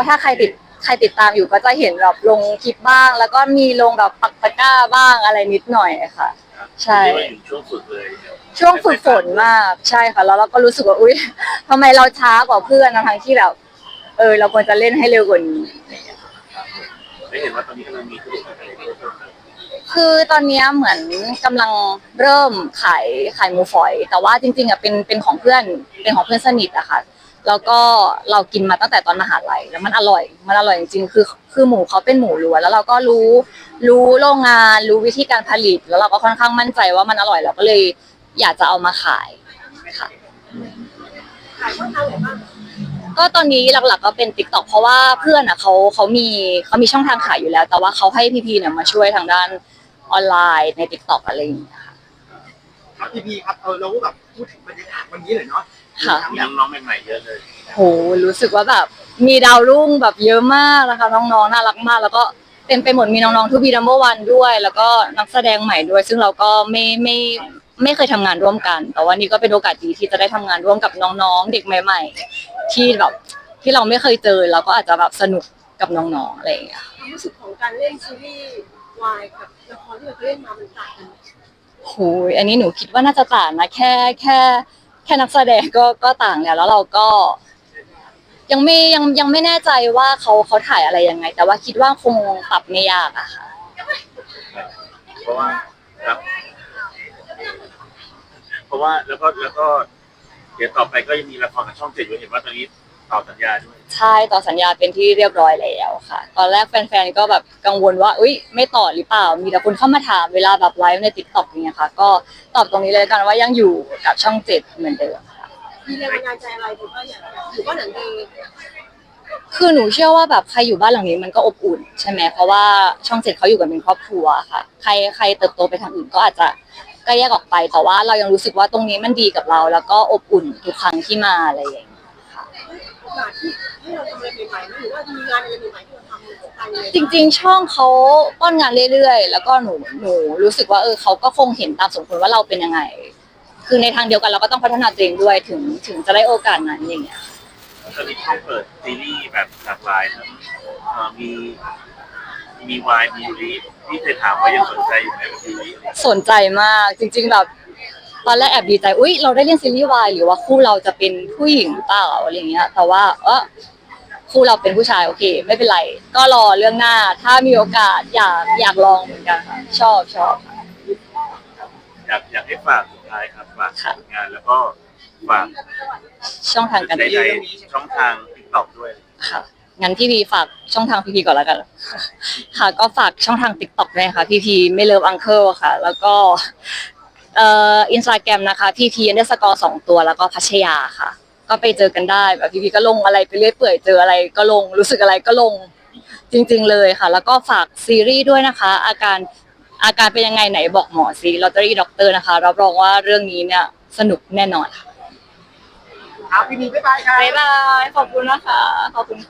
ก็ถ้าใครติดใครติดตามอยู่ก็จะเห็นแบบลงคลิปบ้าง แล้วก็มีลงแบบปักตะกร้าบ้างอะไรนิดหน่อยค่ะ ใช่ เรียกว่าอยู่ช่วงฝึกเลยช่วงฝึกฝนมากใช่ค่ะแล้วเราก็รู้สึกว่าอุ๊ยทำไมเราช้ากว่าเพื่อนนะทั้งที่แบบ เออ เราควรจะเล่นให้เร็วกว่านี้ ได้เห็นว่าตอนนี้กำลังมีธุรกิจอะไรเพิ่มเติมคือตอนเนี้ยเหมือนกำลังเริ่มขายขายหมูฝอย แต่ว่าจริงๆอะเป็นเป็นของเพื่อนเป็นของเพื่อนสนิทอะค่ะ แล้วก็เรากินมาตั้งแต่ตอนมหาลัยแล้วมันอร่อย มันอร่อยจริงๆคือคือหมูเขาเป็นหมูล้วนแล้วเราก็รู้รู้โรงงาน รู้วิธีการผลิต แล้วเราก็ค่อนข้างมั่นใจว่ามันอร่อยเราก็เลยอยากจะเอามาขายค่ะขายช่องทางไหนบ้างก็ตอนนี้หลักๆก็เป็น t ิ k t o k เพราะว่าเพื่อนอะเขาเขามีเขามีช่องทางขายอยู่แล้ว แต่ว่าเขาให้พี่ๆเนี่ยมาช่วยทางด้านออนไลน์ใน t ิ k t o k อะไรอย่างเงี้ยค่ะครับพี่พีครับเออเราก็แบบพูดถึงบรรยากาศวันนี้หน่อยเนาะ ค่ะทั้งมีแบบน้องๆใหม่ๆเยอะเลย โหรู้สึกว่าแบบมีดาวรุ่งแบบเยอะมากนะคะน้องๆน่ารักมาก แล้วก็เต็มไปหมดมีน้องๆทูบีดัมเบิลวันด้วย แล้วก็นักแสดงใหม่ด้วย ซึ่งเราก็ไม่ไม่ไม่เคยทำงานร่วมกัน แต่ว่านี่ก็เป็นโอกาสดีที่จะได้ทำงานร่วมกับน้องๆเด็กใหม่ ๆ ที่แบบที่เราไม่เคยเจอเราก็อาจจะแบบสนุกกับน้องๆอะไรอย่างเงี้ย ความรู้สึกของการเล่นซีรีส์วายกับละครที่เราเคยเล่นมามันต่างกันไหมโหยอันนี้หนูคิดว่าน่าจะต่างนะแค่แค่ แค่นักแสดงก็ก็ต่างแล้วแล้วเราก็ ยังไม่ยังยังไม่แน่ใจว่าเขาเขาถ่ายอะไรยังไง แต่ว่าคิดว่าคงปรับไม่ยากอะค่ะ เพราะว่าครับ เพราะว่าแล้วก็แล้วก็ เดี๋ยวต่อไปก็ยังมีละครกับช่องเจ็ดอยู่เห็นว่าตอนนี้ต่อสัญญาด้วย ใช่ต่อสัญญาเป็นที่เรียบร้อยแล้วค่ะ ตอนแรกแฟนๆก็แบบกังวลว่าอุ้ยไม่ต่อหรือเปล่า มีแต่คนเข้ามาถามเวลาแบบไลฟ์ในติ๊กต็อกอย่างเงี้ยค่ะ ก็ตอบตรงนี้เลยกันว่ายังอยู่กับช่องเจ็ดเหมือนเดิมค่ะมีแรงบันดาลใจอะไรถึงว่าอยากอยู่บ้านหลังเดิมคือหนูเชื่อว่าแบบใครอยู่บ้านหลังนี้มันก็อบอุ่นใช่ไหมเพราะว่าช่องเจ็ดเขาอยู่กันเป็นครอบครัวค่ะ ใครใครเติบโตไปทางอื่นก็อาจจะก็แยกออกไปแต่ว่าเรายังรู้สึกว่าตรงนี้มันดีกับเรา แล้วก็อบอุ่นทุกครั้งที่มาอะไรอย่างเงี้ย กาสที่ให้เราทำอะไรใหม่ๆไหมหรือว่ามีงานอะไรใหม่ๆที่เราทำไปเลยจริง ๆ ช่องเขาป้อนงานเรื่อยๆ แล้วก็หนูหนูรู้สึกว่าเออเขาก็คงเห็นตามสมควรว่าเราเป็นยังไง คือในทางเดียวกันเราก็ต้องพัฒนาตัวเองด้วยถึงถึงจะได้โอกาสนั้นอย่างเงี้ยตอนนี้ช่องเปิดซีรีส์แบบหลากหลายครับเอ่อมีมีวายมียูริที่เคยถามว่ายังสนใจอยู่ไหมกับยูริสนใจมากจริง ๆ แบบ ตอนแรกแอบดีใจ อุ้ยเราได้เล่นซีรีส์วายหรือว่าคู่เราจะเป็นผู้หญิงเปล่าอะไรเงี้ย แต่ว่าเออคู่เราเป็นผู้ชายโอเค ไม่เป็นไร ก็รอเรื่องหน้า ถ้ามีโอกาสอยากอยากลองเหมือนกันค่ะ ชอบชอบค่ะ อยากอยากให้ฝากสุดท้ายครับฝากค่ะผลงานแล้วก็ฝากช่องทางการในในช่องทางติ๊กต็อกด้วยค่ะ งั้นพี่พีฝากช่องทางพีพีก่อนแล้วกัน ค่ะ ก็ฝากช่องทางติ๊กต็อกด้วยค่ะ พีพีไม่เลิฟอังเคิลค่ะ แล้วก็ เอ่ออินสตาแกรมนะคะพีพีอันเดอร์สกอร์สองตัวแล้วก็พัชยาค่ะ ก็ไปเจอกันได้แบบพีพีก็ลงอะไรไปเรื่อยเปื่อยเจออะไรก็ลงรู้สึกอะไรก็ลงจริง ๆ เลยค่ะ แล้วก็ฝากซีรีส์ด้วยนะคะ อาการอาการเป็นยังไงไหนบอกหมอซีลอตเตอรี่ด็อกเตอร์นะคะรับรองว่าเรื่องนี้เนี่ยสนุกแน่นอนค่ะครับพี่พีบ๊ายบายครับบ๊ายบายขอบคุณนะคะขอบคุณค่ะ